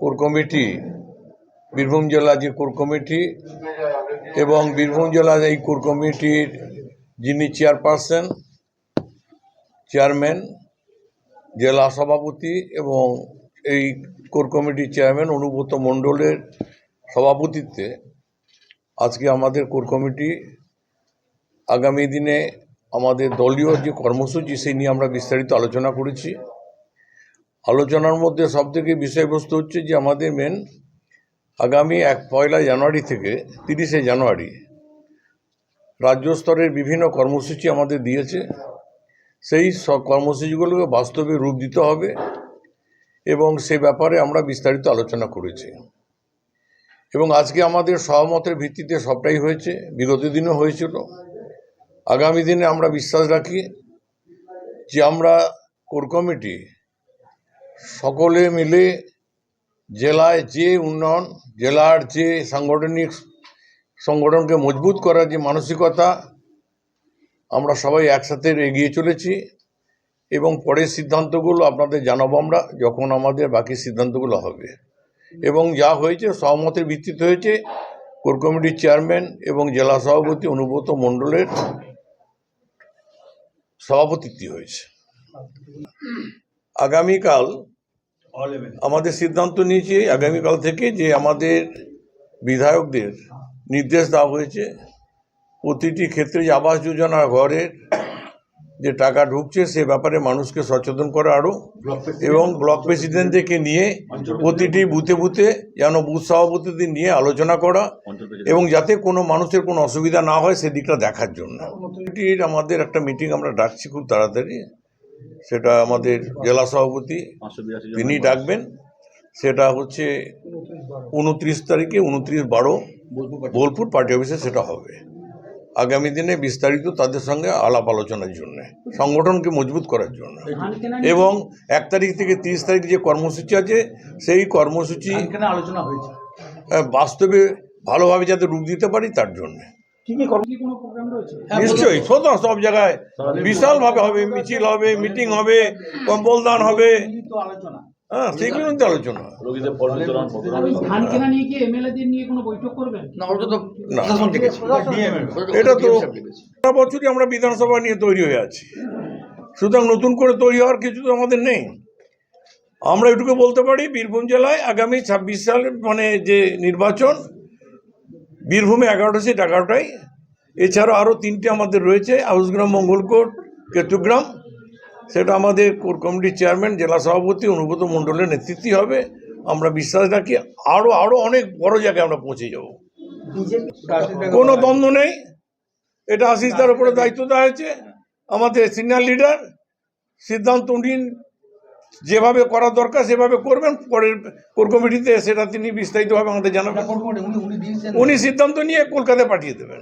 Core committee, Birbhum জেলা যে core committee এবং বীরভূম জেলার এই কোর কমিটির যিনি চেয়ারপারসন, চেয়ারম্যান, জেলা সভাপতি এবং এই কোর কমিটির চেয়ারম্যান অনুব্রত মণ্ডলের সভাপতিত্বে আজকে আমাদের কোর কমিটি আগামী দিনে আমাদের দলীয় যে কর্মসূচি সেই নিয়ে আমরা বিস্তারিত আলোচনা করেছি। আলোচনার মধ্যে সবথেকে বিষয়বস্তু হচ্ছে যে আমাদের মেন আগামী এক পয়লা জানুয়ারি থেকে তিরিশে জানুয়ারি রাজ্য স্তরের বিভিন্ন কর্মসূচি আমাদের দিয়েছে। সেই সব কর্মসূচিগুলোকে বাস্তবে রূপ দিতে হবে এবং সে ব্যাপারে আমরা বিস্তারিত আলোচনা করেছি। এবং আজকে আমাদের সহমতের ভিত্তিতে সবটাই হয়েছে, বিগত দিনও হয়েছিল। আগামী দিনে আমরা বিশ্বাস রাখি যে আমরা কোর কমিটি সকলে মিলে জেলায় যে উন্নয়ন, জেলার যে সাংগঠনিক সংগঠনকে মজবুত করার যে মানসিকতা, আমরা সবাই একসাথে এগিয়ে চলেছি এবং পরের সিদ্ধান্তগুলো আপনাদের জানাব আমরা যখন আমাদের বাকি সিদ্ধান্তগুলো হবে। এবং যা হয়েছে, সহমতের ভিত্তিতে হয়েছে, কোর কমিটির চেয়ারম্যান এবং জেলা সভাপতি অনুব্রত মণ্ডলের সভাপতিত্ব হয়েছে। আগামীকাল আমাদের সিদ্ধান্ত নিয়েছি আগামীকাল থেকে যে আমাদের বিধায়কদের নির্দেশ দেওয়া হয়েছে। প্রতিটি ক্ষেত্রে যে আবাস যোজনা ঘরের যে টাকা ঢুকছে সে ব্যাপারে মানুষকে সচেতন করা আরও এবং ব্লক প্রেসিডেন্টদেরকে নিয়ে প্রতিটি বুথে বুথে যেন বুথ সভাপতিদের নিয়ে আলোচনা করা এবং যাতে কোনো মানুষের কোনো অসুবিধা না হয় সেদিকটা দেখার জন্য। আমাদের একটা মিটিং আমরা ডাকছি খুব তাড়াতাড়ি। সেটা আমাদের জেলা সভাপতি তিনি ডাকবেন। সেটা হচ্ছে উনত্রিশ তারিখে উনত্রিশ বারো বোলপুর পার্টি অফিসে সেটা হবে। আগামী দিনে বিস্তারিত তাদের সঙ্গে আলাপ আলোচনার জন্য সংগঠনকে মজবুত করার জন্য। এবং এক তারিখ থেকে তিরিশ তারিখ যে কর্মসূচি আছে সেই কর্মসূচি আলোচনা হয়েছে। বাস্তবে ভালোভাবে যাতে রূপ দিতে পারি তার জন্য। কি কি কর্ম কোনো প্রোগ্রাম রয়েছে? নিশ্চয়ই সব সব জায়গায়। বিশালভাবে হবে মিছিল হবে মিটিং হবে কম্বল দান হবে আলোচনা। হ্যাঁ সেইগুলো নিয়ে আলোচনা। রোগীদের ফল বিতরণ আর ওই ধান কেনা নিয়ে কি এমএলএ নিয়ে কোনো বৈঠক করবেন? না ওটা তো না। প্রশাসন থেকে এটা তো সারা বছরই আমরা বিধানসভা নিয়ে তৈরি হয়ে আছি। সুতরাং নতুন করে তৈরি হওয়ার কিছু তো আমাদের নেই। আমরা এটুকু বলতে পারি বীরভূম জেলায় আগামী ছাব্বিশ সালের মানে যে নির্বাচন বীরভূমে এগারোটা সিট এগারোটাই এছাড়াও আরও তিনটে আমাদের রয়েছে, আউসগ্রাম মঙ্গলকোট কেতুগ্রাম। সেটা আমাদের কোর কমিটির চেয়ারম্যান, জেলা সভাপতি, অনুব্রত মণ্ডলের নেতৃত্বে হবে। আমরা বিশ্বাস রাখি আরও আরও অনেক বড় জায়গায় আমরা পৌঁছে যাব। কোনো দ্বন্দ্ব নেই। এটা আশিস তার উপরে দায়িত্ব দেওয়া হয়েছে। আমাদের সিনিয়র লিডার সিদ্ধান্ত উনি যেভাবে করা দরকার সেভাবে করবেন। পরের কোর কমিটিতে সেটা তিনি বিস্তারিতভাবে আমাদের জানাবেন। উনি সিদ্ধান্ত নিয়ে কলকাতায় পাঠিয়ে দেবেন।